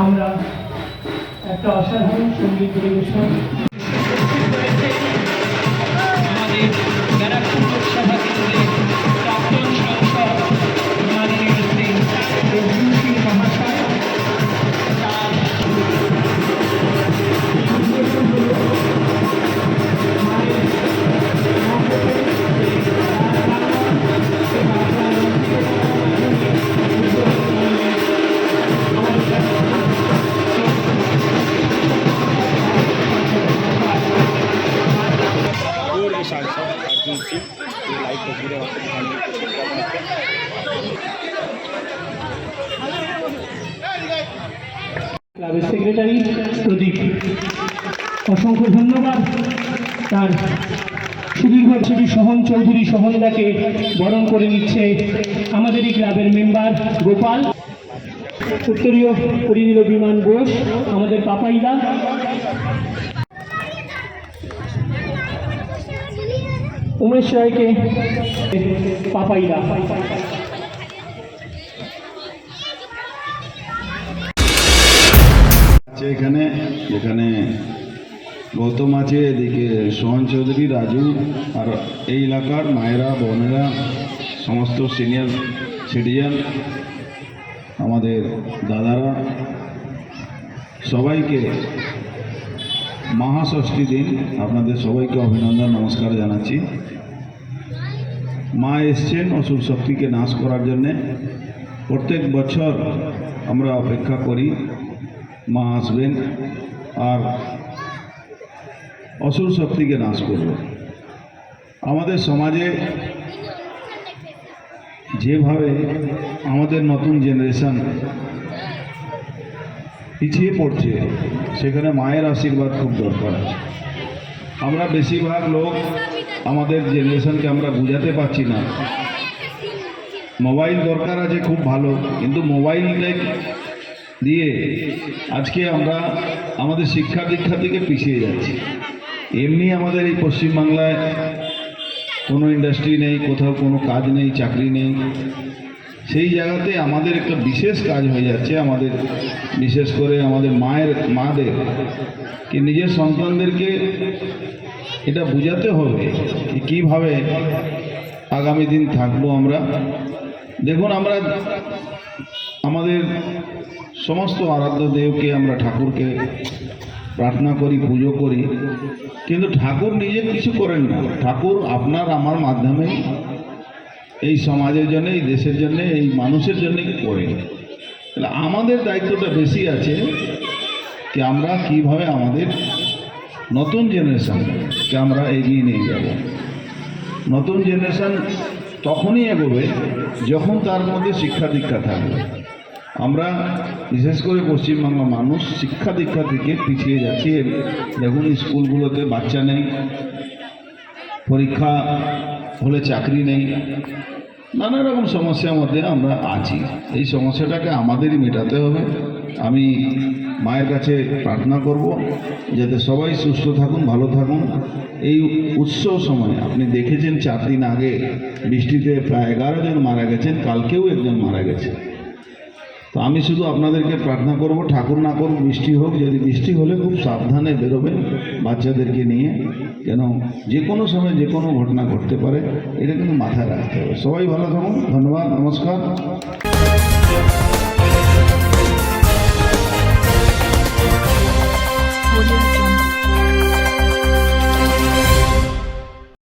আমরা একটা অসাধারণ সংগীত পরিবেশন ক্লাবের সেক্রেটারি প্রদীপ। অসংখ্য ধন্যবাদ তার সুদীর্ঘ ছবি সোহন চৌধুরী সোহনদাকে বরণ করে নিচ্ছে আমাদেরই ক্লাবের মেম্বার গোপাল। উত্তরীয় দিল বিমান বোস, আমাদের পাপাইদা। উমেশ রায়কে পাপাইদা আছে এখানে যেখানে গৌতম আছে, এদিকে সোহন চৌধুরী, রাজু, আর এই এলাকার মায়েরা, বোনেরা, সমস্ত সিনিয়র সিটিজেন আমাদের দাদারা, সবাইকে মহাষষ্ঠী দিন। আপনাদের সবাইকে অভিনন্দন, নমস্কার জানাচ্ছি। মা এসছেন অসুর শক্তিকে নাশ করার জন্যে। প্রত্যেক বছর আমরা অপেক্ষা করি, মা আসবেন আর অসুর শক্তিকে নাশ করবে। আমাদের সমাজে যেভাবে আমাদের নতুন জেনারেশন পিছিয়ে পড়ছে, সেখানে মায়ের আশীর্বাদ খুব দরকার আছে। আমরা বেশিরভাগ লোক আমাদের জেনারেশনকে আমরা বুঝাতে পারছি না। মোবাইল দরকার আছে খুব ভালো, কিন্তু মোবাইলটা দিয়ে আজকে আমরা আমাদের শিক্ষা দীক্ষা থেকে পিছিয়ে যাচ্ছি। এমনি আমাদের এই পশ্চিমবাংলায় কোনো ইন্ডাস্ট্রি নেই, কোথাও কোনো কাজ নেই, চাকরি নেই। সেই জায়গাতে আমাদের একটা বিশেষ কাজ হয়ে যাচ্ছে, আমাদের, বিশেষ করে আমাদের মায়ের, মাদের, কি নিজের সন্তানদেরকে এটা বোঝাতে হবে কীভাবে আগামী দিন থাকব আমরা। দেখুন, আমরা আমাদের সমস্ত আরাধ্য দেবকে, আমরা ঠাকুরকে প্রার্থনা করি, পুজো করি, কিন্তু ঠাকুর নিজে কিছু করেন না। ঠাকুর আপনার, আমার মাধ্যমে এই সমাজের জন্য, এই দেশের জন্য, এই মানুষের জন্য করে? তাহলে আমাদের দায়িত্বটা বেশি আছে কি আমরা কীভাবে আমাদের নতুন জেনারেশানকে আমরা এগিয়ে নিয়ে যাব। নতুন জেনারেশান তখনই এগোবে যখন তার মধ্যে শিক্ষা দীক্ষা থাকবে। আমরা বিশেষ করে পশ্চিমবাংলা মানুষ শিক্ষা দীক্ষা থেকে পিছিয়ে যাচ্ছি। দেখুন, স্কুলগুলোতে বাচ্চা নেই, পরীক্ষা হলে চাকরি নেই নানা রকম সমস্যার মধ্যে আমরা আছি। এই সমস্যাটাকে আমাদেরই মেটাতে হবে। আমি মায়ের কাছে প্রার্থনা করব, যাতে সবাই সুস্থ থাকুন, ভালো থাকুন। এই উৎসব সময় আপনি দেখেছেন, চার দিন আগে বৃষ্টিতে প্রায় এগারো জন মারা গেছেন, কালকেও একজন মারা গেছে। তো আমি শুধু আপনাদেরকে প্রার্থনা করব, ঠাকুর না করুক, বৃষ্টি হোক, যদি বৃষ্টি হলে খুব সাবধানে বেরোবেন বাচ্চাদেরকে নিয়ে, কেন যে কোনো সময় যে কোনো ঘটনা ঘটতে পারে, এটা কিন্তু মাথায় রাখতে হবে। সবাই ভালো থাকুন, ধন্যবাদ, নমস্কার।